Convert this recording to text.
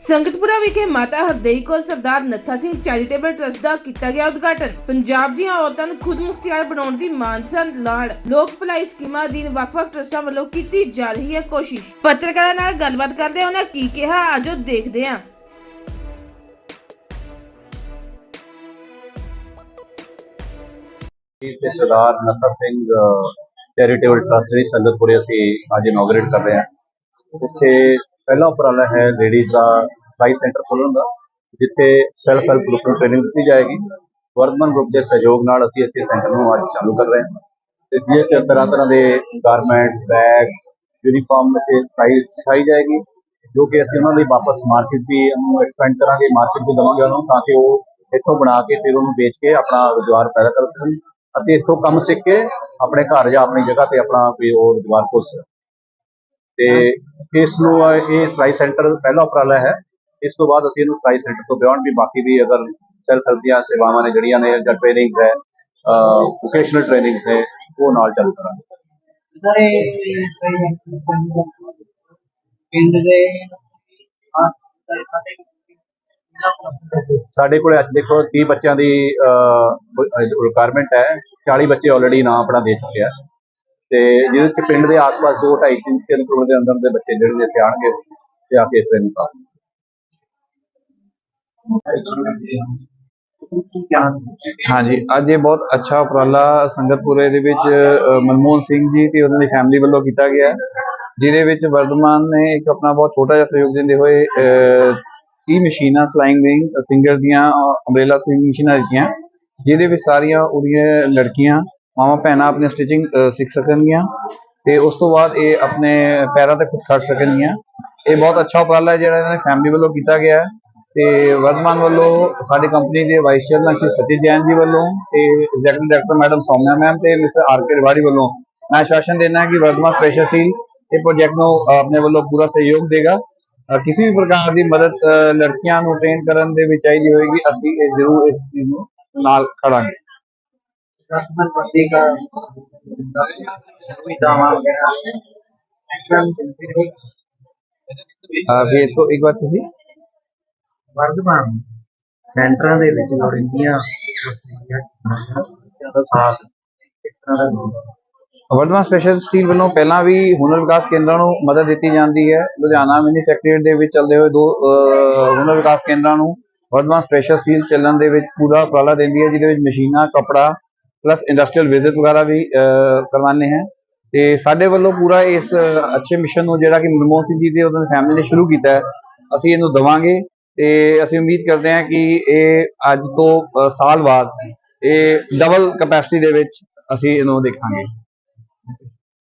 ਸੰਗਤਪੁਰਾ ਵਿਖੇ Mata Hardei Kaur Sardar Nattha Singh charitable trust ਦਾ ਕੀਤਾ ਗਿਆ ਉਦਘਾਟਨ। ਪੰਜਾਬ ਦੀਆਂ ਔਰਤਾਂ ਨੂੰ ਖੁਦ ਮੁਖਤਿਆਰ ਬਣਾਉਣ ਦੀ ਮਾਨਸਾ ਲਾੜ ਲੋਕ ਭਲਾਈ ਸਕੀਮਾਂ ਅਧੀਨ ਵੱਖ-ਵੱਖ ਟਰਸਟਾਂ ਵੱਲੋਂ ਕੀਤੀ ਜਾ ਰਹੀ ਹੈ ਕੋਸ਼ਿਸ਼। ਪੱਤਰਕਾਰਾਂ ਨਾਲ ਗੱਲਬਾਤ ਕਰਦੇ ਉਹਨਾਂ ਕੀ ਕਿਹਾ, ਆਜੋ ਦੇਖਦੇ ਹਾਂ। ਇਸ ਤੇ ਸਰਦਾਰ ਨੱਥਾ ਸਿੰਘ ਚੈਰੀਟੇਬਲ ਟਰਸਟ ਦੀ ਸੰਗਤਪੁਰੇ ਅਸੀਂ ਅੱਜ ਇਨੋਗਰੇਟ ਕਰ ਰਹੇ ਹਾਂ। ਉੱਥੇ ਪਹਿਲਾ ਉਪਰਾਲਾ ਹੈ ਲੇਡੀਜ਼ ਦਾ ਸਲਾਈ ਸੈਂਟਰ ਖੋਲ੍ਹਣ ਦਾ, ਜਿੱਥੇ ਸੈਲਫ ਹੈਲਪ ਗਰੁੱਪ ਨੂੰ ਟ੍ਰੇਨਿੰਗ ਦਿੱਤੀ ਜਾਏਗੀ। ਵਰਧਮਨ ਗਰੁੱਪ ਦੇ ਸਹਿਯੋਗ ਨਾਲ ਅਸੀਂ ਇੱਥੇ ਸੈਂਟਰ ਨੂੰ ਅੱਜ ਚਾਲੂ ਕਰ ਰਹੇ ਹਾਂ। ਤੇ ਜਿਸ ਤਰ੍ਹਾਂ ਤਰ੍ਹਾਂ ਦੇ ਗਾਰਮੈਂਟ ਬੈਗ ਯੂਨੀਫਾਰਮ ਤੇ ਸਲਾਈ ਸਿਖਾਈ ਜਾਏਗੀ, ਜੋ ਕਿ ਅਸੀਂ ਉਹਨਾਂ ਲਈ ਵਾਪਸ ਮਾਰਕੀਟ ਵੀ ਉਹਨੂੰ ਐਕਸਪੈਂਡ ਕਰਾਂਗੇ ਮਾਰਕੀਟ ਵੀ ਦੇਵਾਂਗੇ ਉਹਨਾਂ ਨੂੰ ਤਾਂ ਕਿ ਉਹ ਇੱਥੋਂ ਬਣਾ ਕੇ ਫਿਰ ਉਹਨੂੰ ਵੇਚ ਕੇ ਆਪਣਾ ਰੁਜ਼ਗਾਰ ਪੈਦਾ ਕਰ ਸਕਣ ਅਤੇ ਇੱਥੋਂ ਕੰਮ ਸਿੱਖ ਕੇ ਆਪਣੇ ਘਰ ਜਾਂ ਆਪਣੀ ਜਗ੍ਹਾ ਤੇ ਆਪਣਾ ਕੋਈ ਉਹ ਰੁਜ਼ਗਾਰ ਖੋਲ ਸਕਣ। ਤੇ ਇਸ ਨੂੰ ਇਹ ਸਲਾਈ ਸੈਂਟਰ ਪਹਿਲਾ ਉਪਰਾਲਾ ਹੈ। ਇਸ ਤੋਂ ਬਾਅਦ ਅਸੀਂ ਇਹਨੂੰ ਸਲਾਈ ਸੈਂਟਰ ਤੋਂ ਬਿਯੋਂਡ ਵੀ ਬਾਕੀ ਵੀ ਅਗਰ ਸੈਲਫ ਹੈਲਪ ਦੀਆਂ ਸੇਵਾਵਾਂ ਨੇ ਜਿਹੜੀਆਂ ਨੇ ਜਾਂ ਟ੍ਰੇਨਿੰਗਸ ਹੈ ਵੋਕੇਸ਼ਨਲ ਟ੍ਰੇਨਿੰਗਸ ਹੈ ਉਹ ਨਾਲ ਚਾਲੂ ਕਰਾਂਗੇ। ਸਾਰੇ ਪਿੰਡ ਦੇ ਸਾਡੇ ਕੋਲ ਅੱਜ ਦੇਖੋ 30 ਬੱਚਿਆਂ ਦੀ ਰਿਕੁਆਇਰਮੈਂਟ ਹੈ। 40 ਬੱਚੇ ਆਲਰੇਡੀ ਨਾਮ ਆਪਣਾ ਦੇ ਚੁੱਕੇ ਆ। ਤੇ ਜਿਹਦੇ ਚ ਪਿੰਡ ਦੇ ਆਸ-ਪਾਸ 2 2.5 3 3 ਕਰੋੜ ਦੇ ਅੰਦਰ ਦੇ ਬੱਚੇ ਜਿਹੜੇ ਇੱਥੇ ਆਣਗੇ ਤੇ ਆ ਕੇ ਟ੍ਰੇਨਿੰਗ ਪਾਣਗੇ ਹਾਂਜੀ, ਅੱਜ ਇਹ ਬਹੁਤ ਅੱਛਾ ਉਪਰਾਲਾ ਸੰਗਤਪੁਰੇ ਦੇ ਵਿੱਚ ਮਨਮੋਹਨ ਸਿੰਘ ਜੀ ਤੇ ਉਹਨਾਂ ਦੀ ਫੈਮਿਲੀ ਵੱਲੋਂ ਕੀਤਾ ਗਿਆ ਜਿਹਦੇ ਵਿੱਚ ਵਰਧਮਾਨ ਨੇ ਇੱਕ ਆਪਣਾ ਬਹੁਤ ਛੋਟਾ ਜਿਹਾ ਸਹਿਯੋਗ ਦਿੰਦੇ ਹੋਏ 30 ਮਸ਼ੀਨਾਂ ਫਲਾਈਂਗ ਵਿੰਗ ਸਿੰਗਰ ਦੀਆਂ ਅੰਬ੍ਰੇਲਾ ਸਵਿੰਗ ਮਸ਼ੀਨਾਂ ਦਿੱਤੀਆਂ, ਜਿਹਦੇ ਵਿੱਚ ਸਾਰੀਆਂ ਉਹਦੀਆਂ ਲੜਕੀਆਂ ਮਾਵਾਂ ਭੈਣਾਂ ਆਪਣੀ ਸਟਿਚਿੰਗ ਸਿੱਖ ਸਕਣਗੀਆਂ ਤੇ ਉਸ ਤੋਂ ਬਾਅਦ ਇਹ ਆਪਣੇ ਪੈਰਾਂ ਤੇ ਖੁਦ ਖੜ ਸਕਣਗੀਆਂ। ਇਹ ਬਹੁਤ ਅੱਛਾ ਉਪਰਾਲਾ ਹੈ ਜਿਹੜਾ ਇਹਨਾਂ ਦੀ ਫੈਮਿਲੀ ਵੱਲੋਂ ਕੀਤਾ ਗਿਆ ਹੈ ਤੇ ਵਰਧਮਾਨ ਵੱਲੋਂ ਸਾਡੀ ਕੰਪਨੀ ਦੇ ਵਾਈਸ ਚੇਅਰਮੈਨ ਸ਼੍ਰੀ ਸਤਿਜ ਜੈਨ ਜੀ ਵੱਲੋਂ ਤੇ executive director madam Saumya ma'am ਤੇ ਮਿਸਟਰ ਆਰ ਕੇ ਰਿਵਾੜੀ ਵੱਲੋਂ ਮੈਂ ਆਸ਼ਵਾਸਨ ਦੇਣਾ ਕਿ ਵਰਧਮਾਨ ਸਪੈਸ਼ਲ ਸਟੀਲ ਇਹ ਪ੍ਰੋਜੈਕਟ ਨੂੰ ਆਪਣੇ ਵੱਲੋਂ ਪੂਰਾ ਸਹਿਯੋਗ ਦੇਗਾ। ਕਿਸੇ ਵੀ ਪ੍ਰਕਾਰ ਦੀ ਮਦਦ ਲੜਕੀਆਂ ਨੂੰ ਟ੍ਰੇਨ ਕਰਨ ਦੇ ਵਿੱਚ ਚਾਹੀਦੀ ਹੋਏਗੀ, ਅਸੀਂ ਇਹ ਜ਼ਰੂਰ ਇਸ ਚੀਜ਼ ਨੂੰ ਨਾਲ ਖੜਾਂਗੇ। ਰਤਨ ਪੱਤੀ ਦਾ ਸੁਵਿਧਾਵਾਂ ਵਗੈਰਾ। ਐਕਸਟਰਨ ਅ, ਵੀ ਤੋਂ ਇੱਕ ਵਾਰ ਤੁਸੀਂ। ਵਰਧਮਾਨ ਸੈਂਟਰਾਂ ਦੇ ਵਿੱਚ ਲੋੜੀਂਦੀਆਂ ਜ਼ਿਆਦਾ ਸਾਥ ਇਸ ਤਰ੍ਹਾਂ ਦਾ ਲੋੜ। ਵਰਧਮਾਨ ਸਪੈਸ਼ਲ ਸਟੀਲ ਵੱਲੋਂ ਪਹਿਲਾਂ ਵੀ ਹੁਨਰ ਵਿਕਾਸ ਕੇਂਦਰਾਂ ਨੂੰ ਮਦਦ ਦਿੱਤੀ ਜਾਂਦੀ ਹੈ। ਲੁਧਿਆਣਾ ਮਿਨੀ ਸੈਕਟਰੀਏਟ ਦੇ ਵਿੱਚ ਚੱਲਦੇ ਹੋਏ ਦੋ ਹੁਨਰ ਵਿਕਾਸ ਕੇਂਦਰਾਂ ਨੂੰ ਵਰਧਮਾਨ ਸਪੈਸ਼ਲ ਸਟੀਲ ਚੱਲਣ ਦੇ ਵਿੱਚ ਪੂਰਾ ਉਪਰਾਲਾ ਦਿੰਦੀ ਹੈ ਜਿਹਦੇ ਵਿੱਚ ਮਸ਼ੀਨਾਂ ਕਪੜਾ ਪਲੱਸ ਇੰਡਸਟਰੀਅਲ ਵਿਜ਼ਿਟ ਵਗੈਰਾ ਵੀ ਅਹ, ਕਰਵਾਉਂਦੇ ਹਨ ਤੇ ਸਾਡੇ ਵੱਲੋਂ ਪੂਰਾ ਇਸ ਅੱਛੇ ਮਿਸ਼ਨ ਨੂੰ ਜਿਹੜਾ ਕਿ ਮਨਮੋਹਨ ਸਿੰਘ ਜੀ ਦੇ ਉਹਨਾਂ ਦੀ ਫੈਮਿਲੀ ਨੇ ਸ਼ੁਰੂ ਕੀਤਾ ਹੈ ਅਸੀਂ ਇਹਨੂੰ ਦਵਾਂਗੇ। ਤੇ ਅਸੀਂ ਉਮੀਦ ਕਰਦੇ ਹਾਂ ਕਿ ਇਹ ਅੱਜ ਤੋਂ ਸਾਲ ਬਾਅਦ ਇਹ ਡਬਲ ਕੈਪੈਸਿਟੀ ਦੇ ਵਿੱਚ ਅਸੀਂ ਇਹਨੂੰ ਦੇਖਾਂਗੇ।